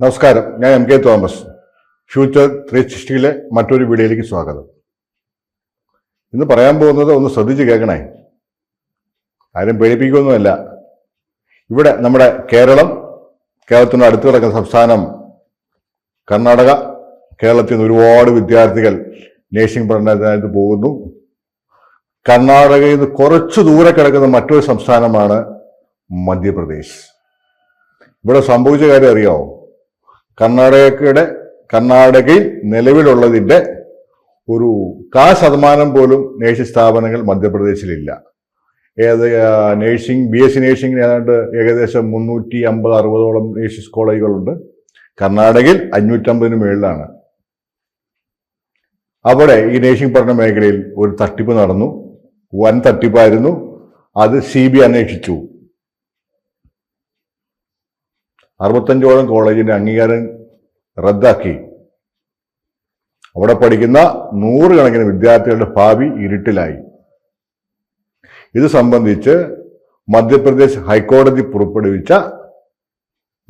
നമസ്കാരം. ഞാൻ M K Thomas. Future three സിക്സ്റ്റിയിലെ മറ്റൊരു വീഡിയോയിലേക്ക് സ്വാഗതം. ഇന്ന് പറയാൻ പോകുന്നത് ഒന്ന് ശ്രദ്ധിച്ച് കേൾക്കണേ. ആരും പേടിപ്പിക്കുകയൊന്നുമല്ല ഇവിടെ നമ്മുടെ കേരളം കേരളത്തിന് അടുത്ത് കിടക്കുന്ന സംസ്ഥാനം കർണാടക കേരളത്തിൽ നിന്ന് ഒരുപാട് വിദ്യാർത്ഥികൾ നേഴ്സിംഗ് പഠനത്തിനായിട്ട് പോകുന്നു. കർണാടകയിൽ നിന്ന് കുറച്ച് ദൂരെ കിടക്കുന്ന മറ്റൊരു സംസ്ഥാനമാണ് മധ്യപ്രദേശ്. ഇവിടെ സംഭവിച്ച കാര്യം അറിയാമോ കർണാടകയുടെ കർണാടകയിൽ നിലവിലുള്ളതിന്റെ ഒരു കാ ശതമാനം പോലും നേഴ്സിംഗ് സ്ഥാപനങ്ങൾ മധ്യപ്രദേശിലില്ല. ഏത് നേഴ്സിംഗ് ബി എസ് സി നേഴ്സിംഗിന് ഏതാണ്ട് ഏകദേശം മുന്നൂറ്റി അമ്പത് അറുപതോളം നേഴ്സിംഗ് കോളേജുകളുണ്ട്. കർണാടകയിൽ അഞ്ഞൂറ്റമ്പതിന് മുകളിലാണ് അവിടെ ഈ നേഴ്സിംഗ് പഠന മേഖലയിൽ ഒരു തട്ടിപ്പ് നടന്നു. വൻ തട്ടിപ്പായിരുന്നു. അത് സി ബി അന്വേഷിച്ചു. അറുപത്തഞ്ചോളം കോളേജിന്റെ അംഗീകാരം റദ്ദാക്കി. അവിടെ പഠിക്കുന്ന നൂറുകണക്കിന് വിദ്യാർത്ഥികളുടെ ഭാവി ഇരുട്ടിലായി. ഇത് സംബന്ധിച്ച് മധ്യപ്രദേശ് ഹൈക്കോടതി പുറപ്പെടുവിച്ച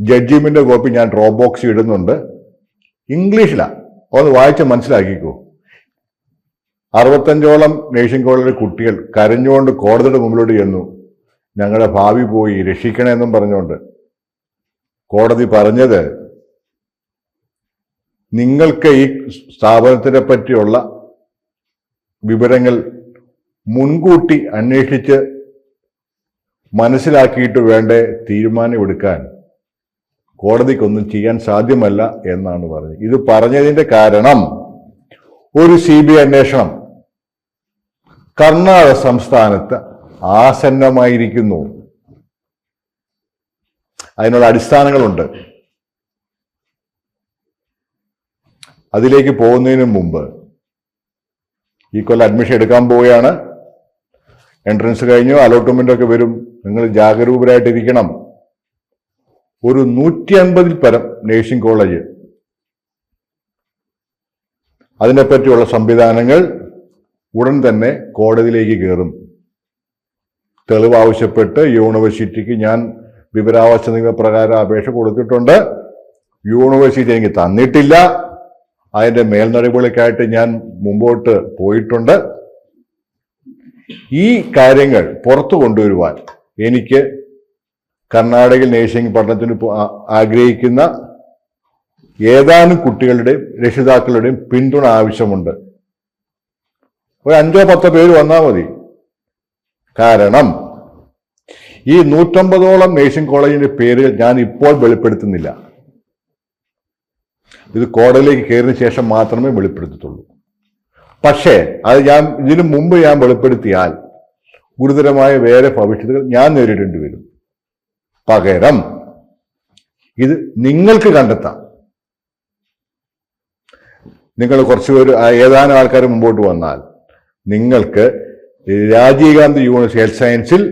ജഡ്ജിമെന്റ് കോപ്പി ഞാൻ ഡ്രോപ്പ് ബോക്സ് ഇടുന്നുണ്ട്. ഇംഗ്ലീഷിലാണ് ഒന്ന് വായിച്ച് മനസ്സിലാക്കിക്കോ. അറുപത്തഞ്ചോളം നേഴ്സിംഗ് കോളേജിലെ കുട്ടികൾ കരഞ്ഞുകൊണ്ട് കോടതിയുടെ മുമ്പിലോട്ട് ചെന്നു. ഞങ്ങളുടെ ഭാവി പോയി രക്ഷിക്കണമെന്നും പറഞ്ഞുകൊണ്ട്. കോടതി പറഞ്ഞത് നിങ്ങൾക്ക് ഈ സ്ഥാപനത്തിനെ പറ്റിയുള്ള വിവരങ്ങൾ മുൻകൂട്ടി അന്വേഷിച്ച് മനസ്സിലാക്കിയിട്ട് വേണ്ടേ തീരുമാനമെടുക്കാൻ കോടതിക്കൊന്നും ചെയ്യാൻ സാധ്യമല്ല എന്നാണ് പറഞ്ഞത്. ഇത് പറഞ്ഞതിന്റെ കാരണം ഒരു സി ബി അന്വേഷണം. കർണാടക സംസ്ഥാനത്ത് ആസന്നമായിരിക്കുന്നു. അതിനുള്ള അടിസ്ഥാനങ്ങളുണ്ട്. അതിലേക്ക് പോകുന്നതിന് മുമ്പ് ഈ കൊല്ലം അഡ്മിഷൻ എടുക്കാൻ പോവുകയാണ്. എൻട്രൻസ് കഴിഞ്ഞു അലോട്ട്മെന്റ് ഒക്കെ വരും. നിങ്ങൾ ജാഗരൂകരായിട്ടിരിക്കണം ഒരു നൂറ്റി അൻപതിൽ പരം നേഴ്സിംഗ് കോളേജ് അതിനെപ്പറ്റിയുള്ള സംവിധാനങ്ങൾ ഉടൻ തന്നെ കോടതിയിലേക്ക് കയറും. തെളിവ് ആവശ്യപ്പെട്ട് യൂണിവേഴ്സിറ്റിക്ക് ഞാൻ വിവരാവകാശ നിയമപ്രകാരം അപേക്ഷ കൊടുത്തിട്ടുണ്ട്. യൂണിവേഴ്സിറ്റി എനിക്ക് തന്നിട്ടില്ല. അതിന്റെ മേൽനടപടികൾക്കായിട്ട് ഞാൻ മുമ്പോട്ട് പോയിട്ടുണ്ട്. ഈ കാര്യങ്ങൾ പുറത്തു കൊണ്ടുവരുവാൻ എനിക്ക് കർണാടകയിൽ നേഴ്സിംഗ് പഠനത്തിന് ആഗ്രഹിക്കുന്ന ഏതാനും കുട്ടികളുടെയും രക്ഷിതാക്കളുടെയും പിന്തുണ ആവശ്യമുണ്ട്. ഒരു അഞ്ചോ പത്തോ പേര് വന്നാൽ മതി. കാരണം ഈ നൂറ്റമ്പതോളം നേഴ്സിംഗ് കോളേജിന്റെ പേരുകൾ ഞാൻ ഇപ്പോൾ വെളിപ്പെടുത്തുന്നില്ല. ഇത് കോടതിയിലേക്ക് കയറിയ ശേഷം മാത്രമേ വെളിപ്പെടുത്തത്തുള്ളൂ. പക്ഷേ അത് ഞാൻ ഇതിനു മുമ്പ് ഞാൻ വെളിപ്പെടുത്തിയാൽ ഗുരുതരമായ വേറെ ഭവിഷ്യത്തുകൾ ഞാൻ നേരിടേണ്ടി വരും. പകരം ഇത് നിങ്ങൾക്ക് കണ്ടെത്താം. നിങ്ങൾ കുറച്ചുപേര് ഏതാനും ആൾക്കാർ മുമ്പോട്ട് വന്നാൽ നിങ്ങൾക്ക് രാജീവ് ഗാന്ധി യൂണിവേഴ്സിറ്റി ഹെൽത്ത് സയൻസിൽ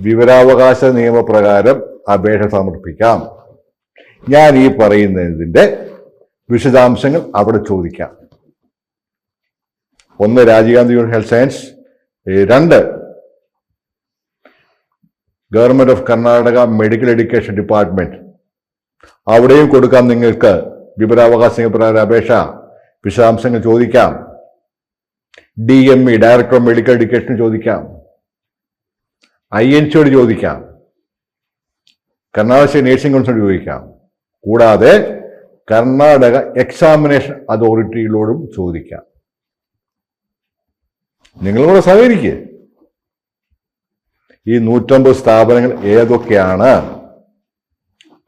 വിവരാവകാശ നിയമപ്രകാരം അപേക്ഷ സമർപ്പിക്കാം. ഞാൻ ഈ പറയുന്നതിന്റെ വിശദാംശങ്ങൾ അവിടെ ചോദിക്കാം. ഒന്ന് രാജീവ് ഗാന്ധി ഹെൽത്ത് സയൻസ്. രണ്ട് government of Karnataka medical education department. അവിടെയും കൊടുക്കാം നിങ്ങൾക്ക് വിവരാവകാശ നിയമപ്രകാരം അപേക്ഷ. വിശദാംശങ്ങൾ ചോദിക്കാം. D M E director of medical education ചോദിക്കാം. ഐ എൻ സിയോട് ചോദിക്കാം. കർണാടക നേഴ്സിംഗ് കൗൺസിലോട് ചോദിക്കാം. കൂടാതെ കർണാടക എക്സാമിനേഷൻ അതോറിറ്റിയിലോടും ചോദിക്കാം. നിങ്ങളും കൂടെ സഹകരിക്കുക ഈ നൂറ്റമ്പത് സ്ഥാപനങ്ങൾ ഏതൊക്കെയാണ്?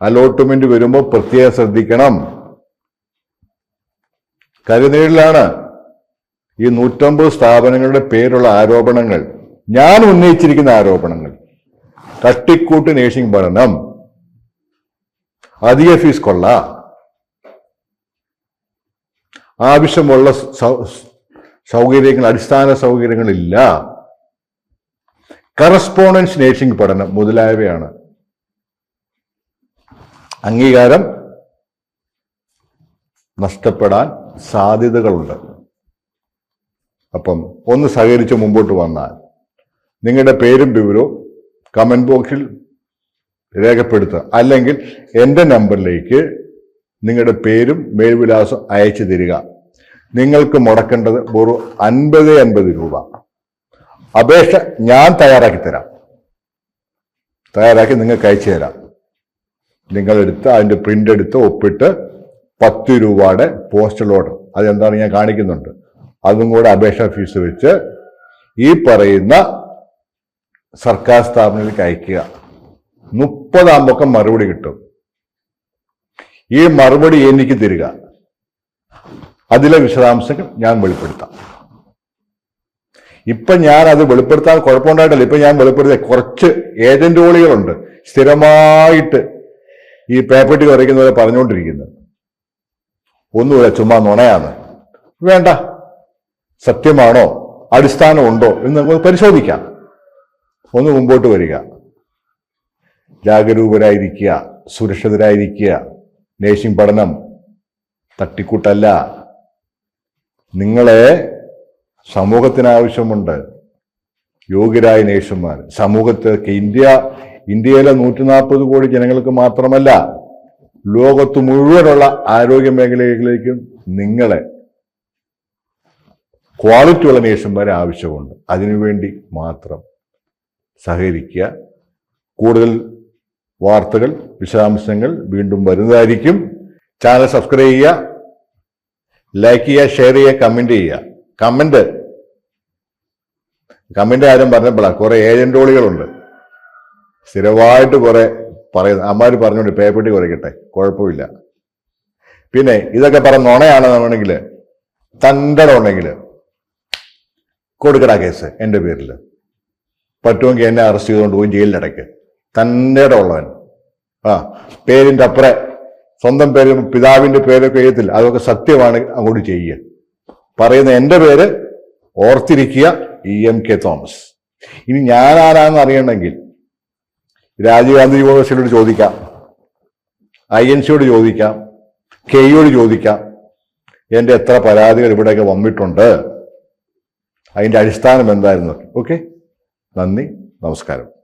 അലോട്ട്മെന്റ് വരുമ്പോൾ പ്രത്യേകം ശ്രദ്ധിക്കണം. കരുനേഴിലാണ് ഈ നൂറ്റമ്പത് സ്ഥാപനങ്ങളുടെ പേരുള്ള ആരോപണങ്ങൾ. ഞാൻ ഉന്നയിച്ചിരിക്കുന്ന ആരോപണങ്ങൾ. തട്ടിക്കൂട്ട് നേഴ്സിംഗ് പഠനം. അധിക ഫീസ് കൊള്ള. ആവശ്യമുള്ള സൗകര്യങ്ങൾ അടിസ്ഥാന സൗകര്യങ്ങളില്ല. കറസ്പോണ്ടൻസ് നേഴ്സിംഗ് പഠനം മുതലായവയാണ്. അംഗീകാരം നഷ്ടപ്പെടാൻ സാധ്യതകളുണ്ട്. അപ്പം ഒന്ന് സഹകരിച്ച് മുമ്പോട്ട് വന്നാൽ നിങ്ങളുടെ പേരും വിവരവും കമന്റ് ബോക്സിൽ രേഖപ്പെടുത്തുക. അല്ലെങ്കിൽ എന്റെ നമ്പറിലേക്ക് നിങ്ങളുടെ പേരും മേൽവിലാസം അയച്ചു തരിക. നിങ്ങൾക്ക് മുടക്കേണ്ടത് വെറും അൻപത് അൻപത് രൂപ. അപേക്ഷ ഞാൻ തയ്യാറാക്കി തരാം. തയ്യാറാക്കി നിങ്ങൾക്ക് അയച്ചു തരാം. നിങ്ങളെടുത്ത് അതിന്റെ പ്രിന്റ് എടുത്ത് ഒപ്പിട്ട് പത്ത് രൂപയുടെ പോസ്റ്റൽ ഓർഡർ അതെന്താണ് ഞാൻ കാണിക്കുന്നുണ്ട്. അതും കൂടെ അപേക്ഷാ ഫീസ് വെച്ച് ഈ പറയുന്ന സർക്കാർ സ്ഥാപനത്തിലേക്ക് അയക്കുക. മുപ്പതാകുമ്പൊക്കെ മറുപടി കിട്ടും. ഈ മറുപടി എനിക്ക് തരിക. അതിലെ വിശദാംശങ്ങൾ ഞാൻ വെളിപ്പെടുത്താം. ഇപ്പൊ ഞാൻ അത് വെളിപ്പെടുത്താൻ കുഴപ്പമുണ്ടായിട്ടില്ല. ഇപ്പൊ ഞാൻ വെളിപ്പെടുത്തിയ കുറച്ച് ഏജന്റുകളുണ്ട് സ്ഥിരമായിട്ട് ഈ പേപ്പട്ടി കുറയ്ക്കുന്നവരെ പറഞ്ഞുകൊണ്ടിരിക്കുന്നത്. ഒന്നുമില്ല ചുമ്മാ നുണയാണ്. വേണ്ട. സത്യമാണോ? അടിസ്ഥാനമുണ്ടോ? എന്ന് നമുക്ക് പരിശോധിക്കാം. ഒന്ന് മുമ്പോട്ട് വരിക. ജാഗരൂകരായിരിക്കുക സുരക്ഷിതരായിരിക്കുക. നേഴ്സിംഗ് പഠനം തട്ടിക്കൂട്ടല്ല. നിങ്ങളെ സമൂഹത്തിനാവശ്യമുണ്ട്. യോഗ്യരായ നേഴ്സുമാർ. സമൂഹത്തേക്ക് ഇന്ത്യ ഇന്ത്യയിലെ നൂറ്റി നാൽപ്പത് കോടി ജനങ്ങൾക്ക് മാത്രമല്ല ലോകത്ത് മുഴുവനുള്ള ആരോഗ്യ മേഖലയിലേക്കും നിങ്ങളെ ക്വാളിറ്റിയുള്ള നേഴ്സുമാരെ ആവശ്യമുണ്ട്. അതിനുവേണ്ടി മാത്രം. സഹകരിക്കുക. കൂടുതൽ വാർത്തകൾ വിശദാംശങ്ങൾ വീണ്ടും വരുന്നതായിരിക്കും. ചാനൽ സബ്സ്ക്രൈബ് ചെയ്യുക ലൈക്ക് ചെയ്യുക ഷെയർ ചെയ്യുക കമന്റ് ചെയ്യുക. കമന്റ് കമന്റ് ആരും പറഞ്ഞപ്പോഴാണ് കുറേ ഏജന്റോളികളുണ്ട്. സ്ഥിരമായിട്ട് കുറേ പറയുന്നത് അമ്മാർ പറഞ്ഞുകൊണ്ട് പേപ്പട്ടി കുറയ്ക്കട്ടെ കുഴപ്പമില്ല. പിന്നെ ഇതൊക്കെ പറഞ്ഞ നുണയാണെന്നുണ്ടെങ്കിൽ തന്റെ ഉണ്ടെങ്കിൽ കൊടുക്കടാ കേസ് എന്റെ പേരിൽ. പറ്റുമെങ്കിൽ എന്നെ അറസ്റ്റ് ചെയ്തുകൊണ്ട് പോയി ജയിലിലടയ്ക്ക് തന്റെ ഉള്ളവൻ. ആ പേരിന്റെ അപ്പുറം. സ്വന്തം പേര് പിതാവിന്റെ പേരൊക്കെ എഴുത്തില്ല അതൊക്കെ സത്യമാണ്. അങ്ങോട്ട് ചെയ്യുക. പറയുന്ന എന്റെ പേര് ഓർത്തിരിക്കുക ഇ എം കെ തോമസ്. ഇനി ഞാൻ ആരാണെന്ന് അറിയണമെങ്കിൽ രാജീവ് ഗാന്ധി യൂണിവേഴ്സിറ്റിയോട് ചോദിക്കാം. ഐ എൻ സിയോട് ചോദിക്കാം. കെയോട് ചോദിക്കാം. എന്റെ എത്ര പരാതികൾ ഇവിടെയൊക്കെ വന്നിട്ടുണ്ട്. അതിന്റെ അടിസ്ഥാനം എന്തായിരുന്നു? ഓക്കെ. നന്ദി നമസ്കാരം.